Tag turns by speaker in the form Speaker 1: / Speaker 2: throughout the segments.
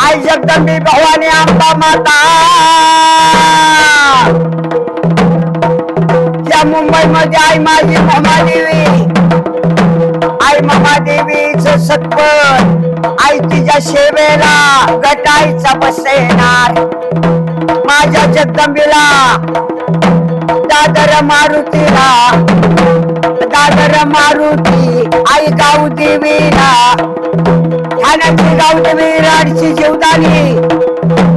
Speaker 1: आई जगदंबी भवानी आंबा माता. या मुंबई मध्ये आई माझी महादेवी आई महादेवीच सत्व आई तिच्या सेवेला गटाईचा बसेनार माझ्या जगदंबीला दादर मारुतीला दादर मारुती आई गाऊ देवीला. ठाण्याची गाव देवी राडची जीवदानी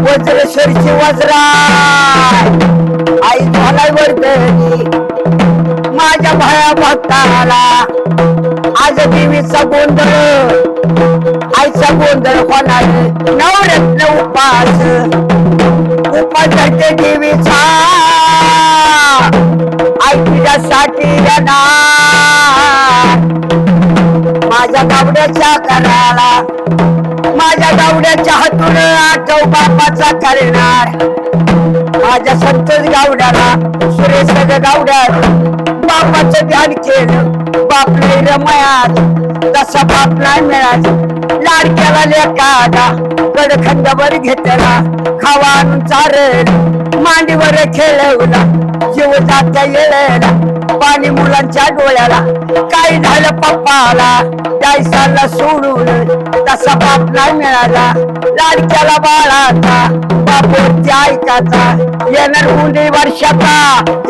Speaker 1: वज्रेश्वरची वज्राय. आई झालाय वर्गणी माझ्या भया भक्ताला आज देवीचा गोंधळ. आईचा गोंधळ होणार नवरत्न उपास. उपास करते देवीचा. आई तुझ्यासाठी येणार माझ्या गावड्याच्या कराला माझ्या गावड्याच्या हातून आठव बापाचा करणार माझ्या संतोष गावड्याला सुरेश गावड्यात. बापाचं ध्यान केलं बाप नाही रमयात. तसा बाप नाही मिळाला लाडक्याला लेकाला कडखंडावर घेतला खावा आणून चारेल मांडीवर खेळवला जीव जात्या येळेला पाणी मुलांच्या डोळ्याला. काय झालं पप्पाला जायसाला सोडून तसा बाप नाही मिळाला. लाडक्याला बाळाचा बापोरती ऐकाचा येणार मुली वर्षाचा.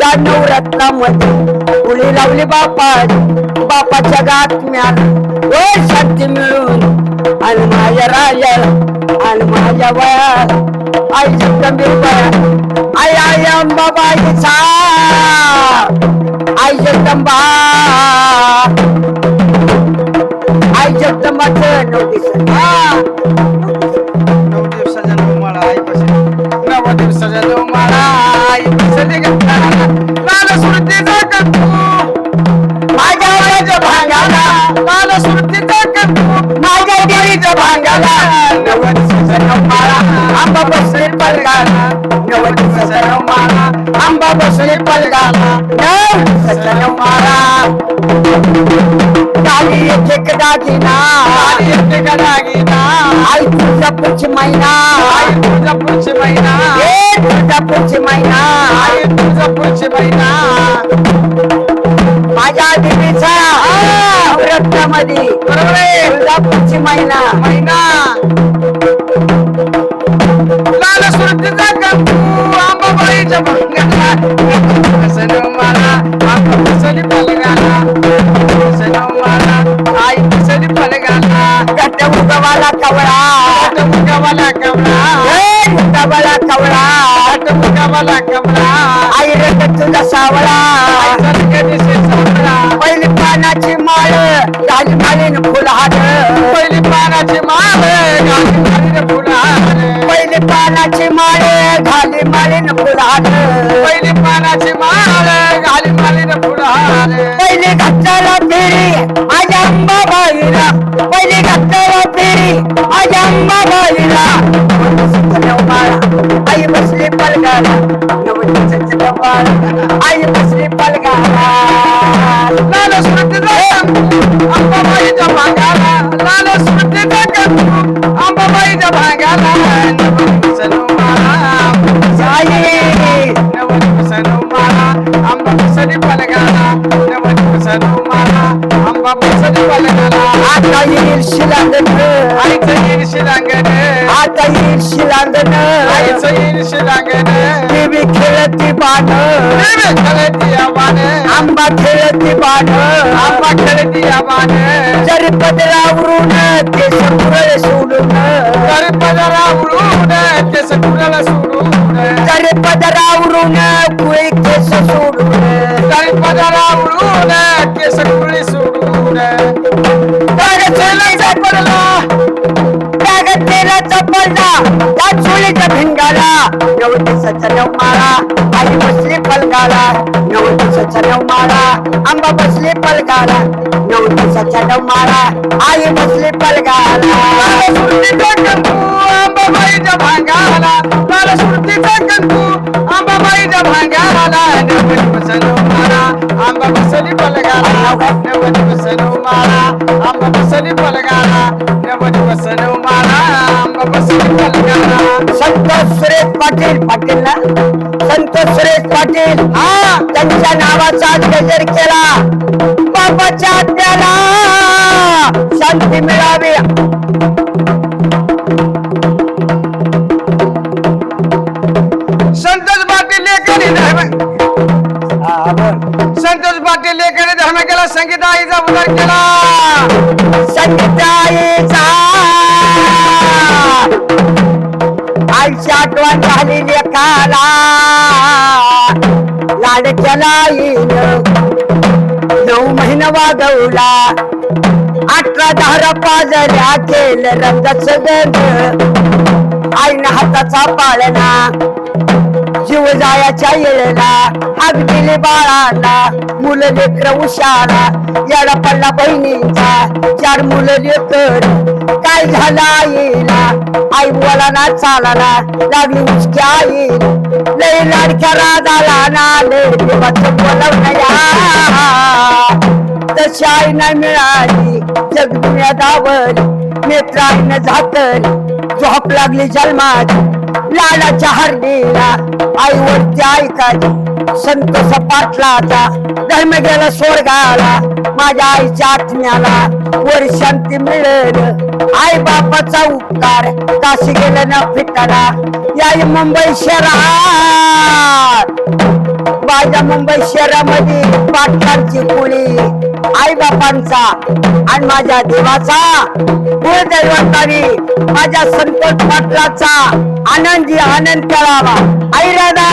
Speaker 1: या नवरत्नामध्ये उडी लावली बापा बापाच्या गात मिळाला हो, शांती मिळून. आणि माझ्या राजा आणि माझ्या वया आई गंभीर बया आई आई अंबाबाईचा. आई जगदंबा आई जगदंबाचं नोटीस
Speaker 2: नऊ दिवसाच्या नऊ माळा आई बसली नऊ दिवसाच्या नऊ माळा आई बसली लाल सुरतीचा कंकू
Speaker 1: माझ्या भांगाला
Speaker 2: लाल सुरतीचा कंकू
Speaker 1: माझ्या देवीच्या भांगाला
Speaker 2: नऊ दिवसाच्या नऊ माळा
Speaker 1: आंबा बसले पलगाला
Speaker 2: नऊ दिवसाच्या नऊ माळा
Speaker 1: आंबा बसले पलगाला नऊ
Speaker 2: का दागिना
Speaker 1: आई तुझा पुढची महिना
Speaker 2: आई तुझा पुढची महिना
Speaker 1: ए तुझा पुढची महिना
Speaker 2: आई तुझा पुढची महिना
Speaker 1: माझ्या देवीचा रक्तामध्ये
Speaker 2: बरोबर आहे
Speaker 1: तुझा पुढची महिना
Speaker 2: महिना लाल सुरतीचा कंकू आंबाबाईच्या भंगाला हसन मारा मुगावाला कमळा
Speaker 1: आई रंग तुझा सावळा. पहिली पानाची माळ झाली मालीन फुलहार.
Speaker 2: पहिली पानाची माळ गाली मारीन फुलार
Speaker 1: पहिली पानाची माळ झाली मालीन फुलहार.
Speaker 2: पहिली पानाची माळ
Speaker 1: पहिली घातला फेरी माझ्या अंबाबाईला आई बसली पलगाला नवाला. आई बसली पलगाला
Speaker 2: लाल स्मृतीचा अंबाबाईच्या भागाला. लाल स्मृतीचा अंबाबाईच्या भागाला. नवनीचं माळा आंबा बसली पलगाला बसली पलगाला
Speaker 1: आता येईल शिलांगण
Speaker 2: आईचं येईल शिलांगण
Speaker 1: आता येईल शिलांगण
Speaker 2: आईचं येईल शिलांगण
Speaker 1: देवी खेळती बाण
Speaker 2: देवी खेळती आव्हान
Speaker 1: आंबा खेळती बाण
Speaker 2: आंबा खेळती आव्हान
Speaker 1: जरी पदरावरून ते सगळं सोडून
Speaker 2: तर पदरा उडून केस कुणाला सोडून
Speaker 1: जरी पदरावरून कुळी केस सोडून
Speaker 2: तर पदरा उडून केस कुळी
Speaker 1: चोळीच्या भिंगाला नऊ दिवसाचा नऊ माळा आई बसली पलगाला नऊ दिवसाचा नऊ माळा आंबा बसली पलगाला नऊ दिवसाचा नऊ माळा आई बसली पलगाला
Speaker 2: सुरतीचा कंकू अंबाबाईच्या भांगाला. लाल सुरतीचा कंकू अंबाबाईच्या भांगाला. नवनी बसलो मारा आंबा बसली पलगाला नवनी बसलो मारा आंबा बसली पलगाला नवनी बसलो मारा. आंबा
Speaker 1: संतोष सुरेश पाटील. पाटील ना? संतोष सुरेश पाटील. हा त्यांच्या नावाचा गजर केला. बाबाच्या आत्याला शांती मिळावी.
Speaker 2: संतोष पाटील लेखनी. संतोष पाटील लेखनी धर्म केला संगीत आईचा उद्धार केला.
Speaker 1: संगीताईचा आईची आठवण झाली लेखाला लाडक्या लाईन. नऊ महिना वागवला. अठरा दहा पाजऱ्या केलं रंगाचं गंध. आईनं हाताचा पाळणा. जीव जायाच्या येळेला हाक दिले बाळाला मुलं लेकर उशाला याला पडला बहिणीचा चार मुलं लेकर. काय झालं आईला? आई बोला ना चालाला लागली उचक्या आई लय लाडक्या राजाला ना लय देवाचं बोलवलं तशी आई नाही मिळाली जग दुनिया दावल नेत्र आईनं झाकल झोप लागली जन्मात लाडाच्या हरणीला आई वरती ऐकायची संत सपाटलाचा धर्म गेला स्वर्गाला माझ्या आईच्या आत्म्याला वर शांती मिळेल. आई बापाचा उपकार काशी गेलं ना फिटाला. या मुंबई शहरात. माझ्या मुंबई शहरामध्ये पाटलांची कुळी आई बापांचा आणि माझ्या देवाचा. कुळदैवतानी माझ्या संतोष पाटलाचा आनंदी आनंद करावा. आई राधा!